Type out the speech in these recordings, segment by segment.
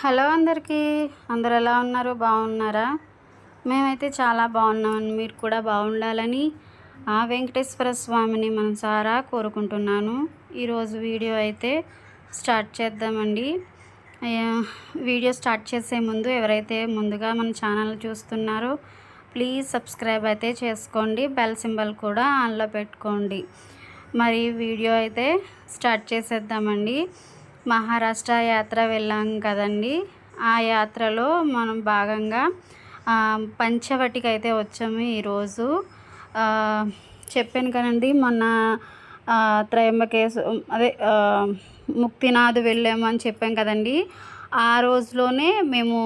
Hello అందరికీ. అందరు ఎలా ఉన్నారు? బాగున్నారా? మేమైతే చాలా బాగున్నామని మీరు కూడా బాగుండాలని ఆ వెంకటేశ్వర స్వామిని మనసారా కోరుకుంటున్నాను. ఈరోజు వీడియో అయితే స్టార్ట్ చేద్దామండి. వీడియో స్టార్ట్ చేసే ముందు ఎవరైతే ముందుగా మన ఛానల్ చూస్తున్నారో ప్లీజ్ సబ్స్క్రైబ్ అయితే చేసుకోండి. బెల్ సింబల్ కూడా ఆన్లో పెట్టుకోండి. మరి వీడియో అయితే స్టార్ట్ చేసేద్దామండి. మహారాష్ట్ర యాత్ర వెళ్ళాం కదండి. ఆ యాత్రలో మనం భాగంగా పంచవటికి అయితే వచ్చాము ఈరోజు. చెప్పాను కదండి మొన్న ఆ, త్రయంబకేశ అదే ముక్తినాథ్ వెళ్ళామని అని చెప్పాం కదండి. ఆ రోజులోనే మేము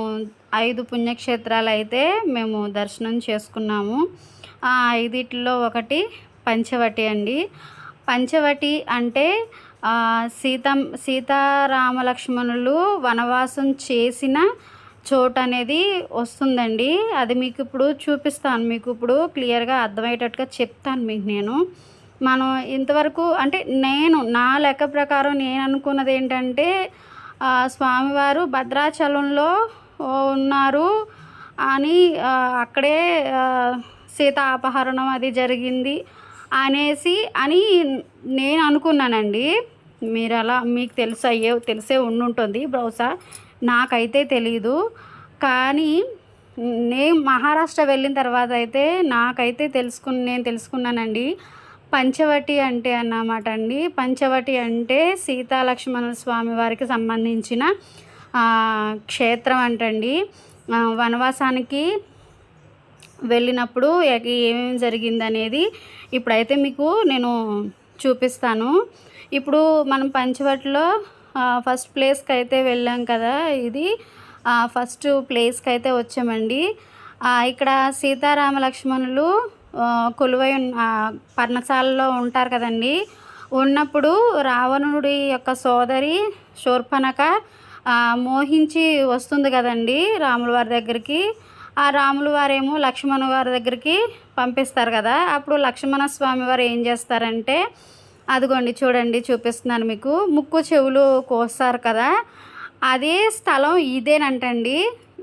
ఐదు పుణ్యక్షేత్రాలు అయితే మేము దర్శనం చేసుకున్నాము. ఆ ఐదిట్లో ఒకటి పంచవటి అండి. పంచవటి అంటే సీతం సీతారామలక్ష్మణులు వనవాసం చేసిన చోటు అనేది వస్తుందండి. అది మీకు ఇప్పుడు చూపిస్తాను. మీకు ఇప్పుడు క్లియర్గా అర్థమయ్యేటట్టుగా చెప్తాను మీకు నేను. మనం ఇంతవరకు అంటే నేను నా లెక్క ప్రకారం నేను అనుకున్నది ఏంటంటే స్వామివారు భద్రాచలంలో ఉన్నారు అని అక్కడే సీత అపహరణం అది జరిగింది అనేసి అని నేను అనుకున్నానండి మీరు అలా మీకు తెలుసు అయ్యే తెలిసే ఉండుంటుంది బహుశా. నాకైతే తెలీదు. కానీ నేను మహారాష్ట్ర వెళ్ళిన తర్వాత అయితే నాకైతే తెలుసుకుని నేను తెలుసుకున్నానండి. పంచవటి అంటే అన్నమాట అండి. పంచవటి అంటే సీతాలక్ష్మణ స్వామి వారికి సంబంధించిన క్షేత్రం అంటండి. వనవాసానికి వెళ్ళినప్పుడు ఏమేమి జరిగిందనేది ఇప్పుడైతే మీకు నేను చూపిస్తాను. ఇప్పుడు మనం పంచవటిలో ఫస్ట్ ప్లేస్కి అయితే వెళ్ళాం కదా ఇది. ఫస్ట్ ప్లేస్కి అయితే వచ్చామండి. ఇక్కడ సీతారామ లక్ష్మణులు కొలువై పర్ణశాలలో ఉంటారు కదండి. ఉన్నప్పుడు రావణుడి యొక్క సోదరి శూర్పణక మోహించి వస్తుంది కదండి రాముల వారి దగ్గరికి. ఆ రాములు వారేమో లక్ష్మణ వారి దగ్గరికి పంపిస్తారు కదా. అప్పుడు లక్ష్మణ స్వామి వారు ఏం చేస్తారంటే అదిగోండి చూడండి చూపిస్తున్నాను మీకు. ముక్కు చెవులు కోస్తారు కదా. అదే స్థలం ఇదేనంటండి.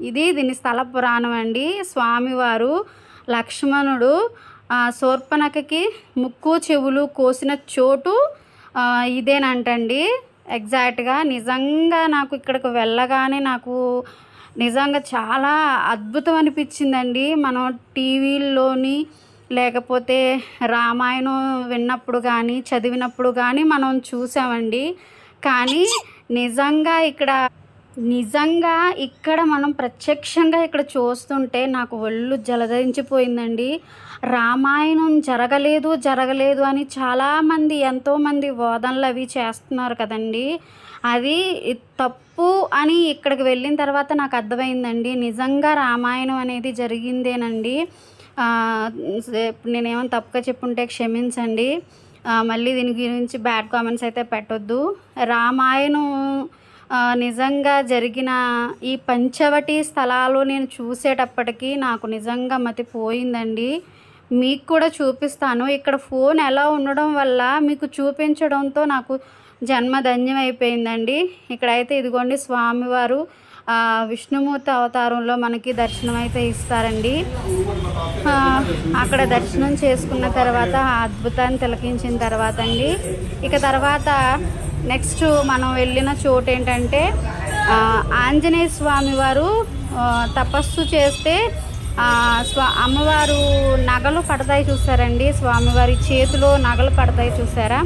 ఇది దీని స్థల పురాణం అండి. స్వామివారు లక్ష్మణుడు శూర్పణకకి ముక్కు చెవులు కోసిన చోటు ఇదేనంటండి. ఎగ్జాక్ట్గా నిజంగా నాకు ఇక్కడికి వెళ్ళగానే నాకు నిజంగా చాలా అద్భుతం అనిపించిందండి మనం టీవీల్లోని లేకపోతే రామాయణం విన్నప్పుడు కానీ చదివినప్పుడు కానీ మనం చూసామండి. కానీ నిజంగా ఇక్కడ నిజంగా ఇక్కడ మనం ప్రత్యక్షంగా ఇక్కడ చూస్తుంటే నాకు ఒళ్ళు జలధరించిపోయిందండి రామాయణం జరగలేదు జరగలేదు అని చాలామంది ఎంతోమంది వాదనలు అవి చేస్తున్నారు కదండి. అది తప్పు అని ఇక్కడికి వెళ్ళిన తర్వాత నాకు అర్థమైందండి. నిజంగా రామాయణం అనేది జరిగిందేనండి. నేనేమో నేనేమైనా తప్పుగా చెప్పుంటే క్షమించండి. మళ్ళీ దీని గురించి బ్యాడ్ కామెంట్స్ అయితే పెట్టొద్దు. రామాయణం నిజంగా జరిగిన ఈ పంచవటి స్థలాలు నేను చూసేటప్పటికీ నాకు నిజంగా మతి పోయిందండి. మీకు కూడా చూపిస్తాను. ఇక్కడ ఫోన్ ఎలా ఉండడం వల్ల మీకు చూపించడంతో నాకు జన్మ ధన్యం అయిపోయిందండి ఇక్కడైతే ఇదిగోండి స్వామివారు విష్ణుమూర్తి అవతారంలో మనకి దర్శనం అయితే ఇస్తారండి అక్కడ దర్శనం చేసుకున్న తర్వాత ఆ అద్భుతాన్ని తిలకించిన తర్వాత అండి. ఇక తర్వాత నెక్స్ట్ మనం వెళ్ళిన చోటు ఏంటంటే ఆంజనేయ స్వామి వారు తపస్సు చేస్తే స్వా అమ్మవారు నగలు పడతాయి చూసారండి. స్వామివారి చేతిలో నగలు పడతాయి చూసారా?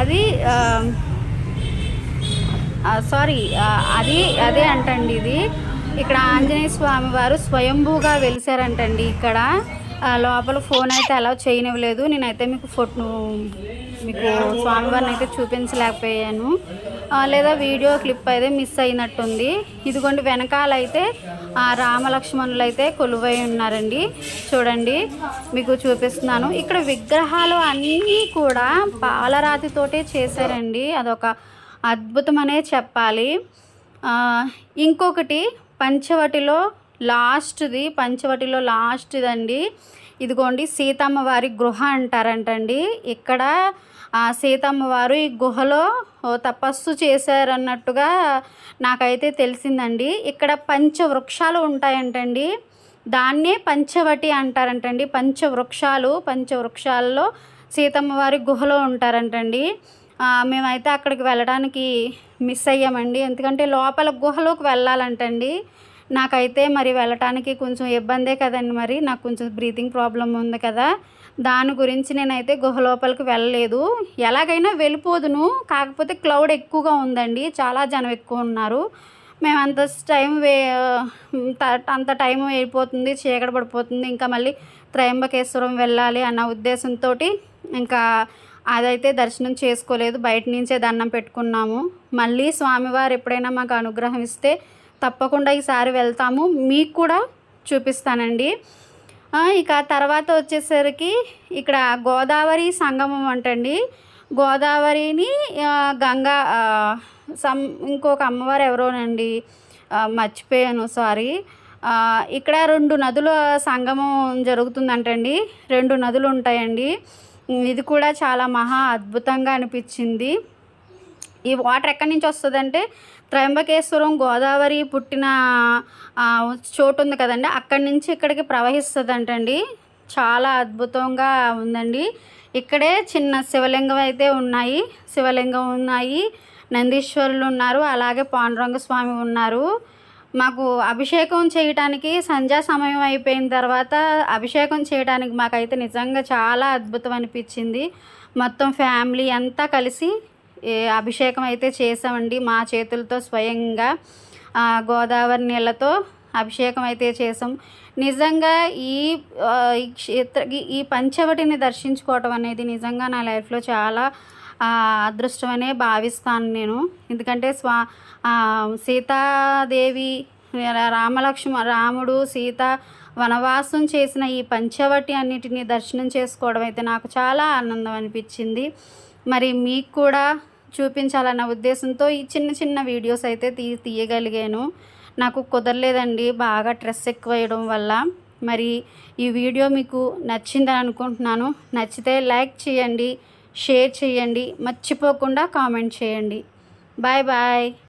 అది సారీ అది అదే అంటండి ఇది. ఇక్కడ ఆంజనేయ స్వామి వారు స్వయంభూగా వెలిసారంటండి ఇక్కడ. లోపల ఫోన్ అయితే అలా చేయనివ్వలేదు. నేనైతే మీకు ఫోటో మీకు స్వామివారిని అయితే చూపించలేకపోయాను. లేదా వీడియో క్లిప్ అయితే మిస్ అయినట్టుంది. ఇదిగోండి వెనకాల అయితే రామలక్ష్మణులు అయితే కొలువై ఉన్నారండి. చూడండి మీకు చూపిస్తున్నాను. ఇక్కడ విగ్రహాలు అన్నీ కూడా పాలరాతితోటే చేశారండి. అదొక అద్భుతం అనే చెప్పాలి ఇంకొకటి పంచవటిలో లాస్ట్ది పంచవటిలో లాస్ట్ది అండి ఇదిగోండి సీతమ్మ వారి గృహ అంటారంటండి. ఇక్కడ సీతమ్మవారు సీతమ్మ వారు ఈ గుహలో తపస్సు చేశారన్నట్టుగా నాకైతే తెలిసిందండి. ఇక్కడ పంచవృక్షాలు ఉంటాయంటండి. దాన్నే పంచవటి అంటారంటండి. పంచవృక్షాలు పంచవృక్షాల్లో సీతమ్మ వారి గుహలో ఉంటారంటండి. మేమైతే అక్కడికి వెళ్ళడానికి మిస్ అయ్యామండి. ఎందుకంటే లోపల గుహలోకి వెళ్ళాలంటండి. నాకైతే మరి వెళ్ళటానికి కొంచెం ఇబ్బందే కదండి మరి. నాకు కొంచెం బ్రీతింగ్ ప్రాబ్లం ఉంది కదా. దాని గురించి నేనైతే గుహ లోపలికి వెళ్ళలేదు. ఎలాగైనా వెళ్ళిపోదును. కాకపోతే క్లౌడ్ ఎక్కువగా ఉందండి. చాలా జనం ఎక్కువ ఉన్నారు. మేము అంత టైం వే అంత టైం వెళ్ళిపోతుంది చీకటి పడిపోతుంది. ఇంకా మళ్ళీ త్రయంబకేశ్వరం వెళ్ళాలి అన్న ఉద్దేశంతో ఇంకా అదైతే దర్శనం చేసుకోలేదు. బయట నుంచే దండం పెట్టుకున్నాము. మళ్ళీ స్వామివారు ఎప్పుడైనా మాకు అనుగ్రహం ఇస్తే తప్పకుండా ఈసారి వెళ్తాము. మీకు కూడా చూపిస్తానండి. ఇక తర్వాత వచ్చేసరికి ఇక్కడ గోదావరి సంగమం అంటండి. గోదావరిని గంగా సం ఇంకొక అమ్మవారు ఎవరోనండి? మర్చిపోయాను సారీ. ఇక్కడ రెండు నదుల సంగమం జరుగుతుందంటండి. రెండు నదులు ఉంటాయండి. ఇది కూడా చాలా మహా అద్భుతంగా అనిపించింది. ఈ వాటర్ ఎక్కడి నుంచి వస్తుందంటే త్రయంబకేశ్వరం గోదావరి పుట్టిన చోటు ఉంది కదండి. అక్కడి నుంచి ఇక్కడికి ప్రవహిస్తుందంటండి. చాలా అద్భుతంగా ఉందండి. ఇక్కడే చిన్న శివలింగం అయితే ఉన్నాయి. శివలింగం ఉన్నాయి. నందీశ్వరులు ఉన్నారు. అలాగే పాండురంగ స్వామి ఉన్నారు. మాకు అభిషేకం చేయటానికి సంధ్యా సమయం అయిపోయిన తర్వాత అభిషేకం చేయడానికి మాకైతే నిజంగా చాలా అద్భుతం అనిపించింది. మొత్తం ఫ్యామిలీ అంతా కలిసి అభిషేకం అయితే చేసామండి మా చేతులతో స్వయంగా గోదావరి నీళ్ళతో అభిషేకం అయితే చేసాం నిజంగా ఈ ఈ క్షేత్ర ఈ- పంచవటిని దర్శించుకోవటం అనేది నిజంగా నా లైఫ్లో చాలా అదృష్టమనే భావిస్తాను నేను. ఎందుకంటే స్వా సీతాదేవి రామలక్ష్మ రాముడు సీత వనవాసం చేసిన ఈ పంచవటి అన్నిటిని దర్శనం చేసుకోవడం అయితే నాకు చాలా ఆనందం అనిపించింది. మరి మీకు కూడా చూపించాలన్న ఉద్దేశంతో ఈ చిన్న చిన్న వీడియోస్ అయితే తీ తీయగలిగాను. నాకు కుదరలేదండి బాగా స్ట్రెస్ ఎక్కువ వేయడం వల్ల. మరి ఈ వీడియో మీకు నచ్చిందని అనుకుంటున్నాను. నచ్చితే లైక్ చేయండి షేర్ చేయండి మర్చిపోకుండా కామెంట్ చేయండి. Bye bye.